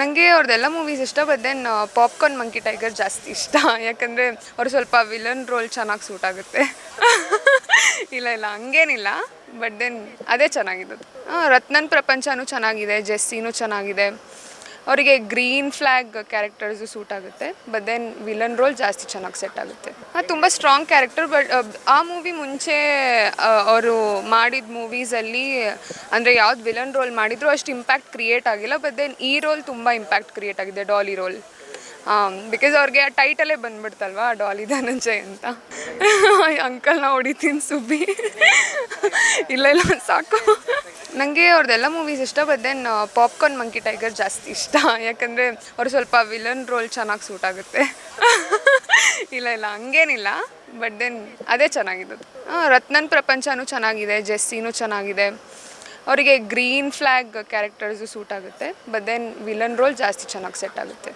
ನನಗೆ ಅವ್ರದ್ದೆಲ್ಲ ಮೂವೀಸ್ ಇಷ್ಟ but then popcorn monkey tiger ಜಾಸ್ತಿ ಇಷ್ಟ. ಯಾಕಂದರೆ ಅವ್ರು ಸ್ವಲ್ಪ ವಿಲನ್ ರೋಲ್ ಚೆನ್ನಾಗಿ ಸೂಟ್ ಆಗುತ್ತೆ. ಇಲ್ಲ ಇಲ್ಲ, ಹಂಗೇನಿಲ್ಲ. ಬಟ್ ದೆನ್ ಅದೇ ಚೆನ್ನಾಗಿದ್ದು ರತ್ನನ್ ಪ್ರಪಂಚನೂ ಚೆನ್ನಾಗಿದೆ, ಜೆಸ್ಸಿನೂ ಚೆನ್ನಾಗಿದೆ. ಅವರಿಗೆ ಗ್ರೀನ್ ಫ್ಲ್ಯಾಗ್ ಕ್ಯಾರೆಕ್ಟರ್ಸು ಸೂಟ್ ಆಗುತ್ತೆ ಬಟ್ ದೆನ್ ವಿಲನ್ ರೋಲ್ ಜಾಸ್ತಿ ಚೆನ್ನಾಗಿ ಸೆಟ್ ಆಗುತ್ತೆ. ತುಂಬ ಸ್ಟ್ರಾಂಗ್ ಕ್ಯಾರೆಕ್ಟರ್ ಬಟ್ ಆ ಮೂವಿ ಮುಂಚೆ ಅವರು ಮಾಡಿದ ಮೂವೀಸಲ್ಲಿ ಅಂದರೆ ಯಾವ್ದು ವಿಲನ್ ರೋಲ್ ಮಾಡಿದ್ರು ಅಷ್ಟು ಇಂಪ್ಯಾಕ್ಟ್ ಕ್ರಿಯೇಟ್ ಆಗಿಲ್ಲ ಬಟ್ ದೆನ್ ಈ ರೋಲ್ ತುಂಬ ಇಂಪ್ಯಾಕ್ಟ್ ಕ್ರಿಯೇಟ್ ಆಗಿದೆ ಡಾಲಿ ರೋಲ್ ಬಿಕಾಸ್ ಅವ್ರಿಗೆ ಆ ಟೈಟಲ್ಲೇ ಬಂದ್ಬಿಡ್ತಲ್ವಾ ಡಾಲಿ ಧನಂಜಯ್ ಅಂತ. ಅಂಕಲ್ನ ಹೊಡಿತೀನಿ ಸುಬ್ಬಿ. ಇಲ್ಲ ಇಲ್ಲ, ಸಾಕು. ನನಗೆ ಅವ್ರದ್ದೆಲ್ಲ ಮೂವೀಸ್ ಇಷ್ಟ but then popcorn monkey tiger ಜಾಸ್ತಿ ಇಷ್ಟ. ಯಾಕಂದರೆ ಅವ್ರು ಸ್ವಲ್ಪ ವಿಲನ್ ರೋಲ್ ಚೆನ್ನಾಗಿ ಸೂಟ್ ಆಗುತ್ತೆ. ಇಲ್ಲ ಇಲ್ಲ, ಹಂಗೇನಿಲ್ಲ ಬಟ್ ದೆನ್ ಅದೇ ಚೆನ್ನಾಗಿದ್ದು. ರತ್ನನ್ ಪ್ರಪಂಚನೂ ಚೆನ್ನಾಗಿದೆ, ಜೆಸ್ಸಿನೂ ಚೆನ್ನಾಗಿದೆ. ಅವರಿಗೆ ಗ್ರೀನ್ ಫ್ಲ್ಯಾಗ್ ಕ್ಯಾರೆಕ್ಟರ್ಸು ಸೂಟ್ ಆಗುತ್ತೆ ಬಟ್ ದೆನ್ ವಿಲನ್ ರೋಲ್ ಜಾಸ್ತಿ ಚೆನ್ನಾಗಿ ಸೆಟ್ ಆಗುತ್ತೆ.